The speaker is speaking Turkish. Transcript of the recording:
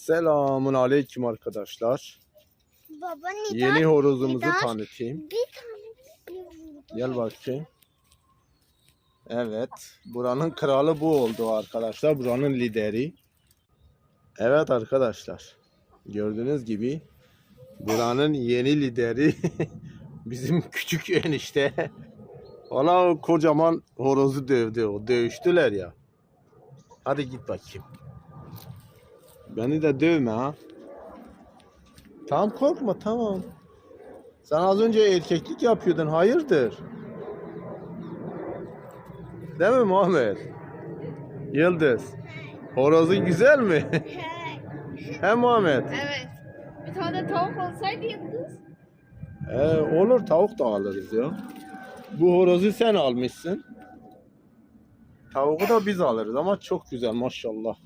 Selamun aleyküm arkadaşlar. Baba neden? Yeni horozumuzu neden? tanıtayım. Bir tane Gel bakayım. Evet. Buranın kralı bu oldu arkadaşlar. Buranın lideri. Evet arkadaşlar. Gördüğünüz gibi buranın yeni lideri bizim küçük enişte. Valla o kocaman horozu dövdü. O dövüştüler ya. Hadi git bakayım. Beni de dövme ha. Tamam korkma tamam. Sen az önce erkeklik yapıyordun. Hayırdır? Değil mi Muhammed? Yıldız. Horozun güzel mi? He Muhammed? Evet. Bir tane tavuk olsaydı yıldız. Ee, olur tavuk da alırız ya. Bu horozu sen almışsın. Tavuğu da biz alırız ama çok güzel maşallah.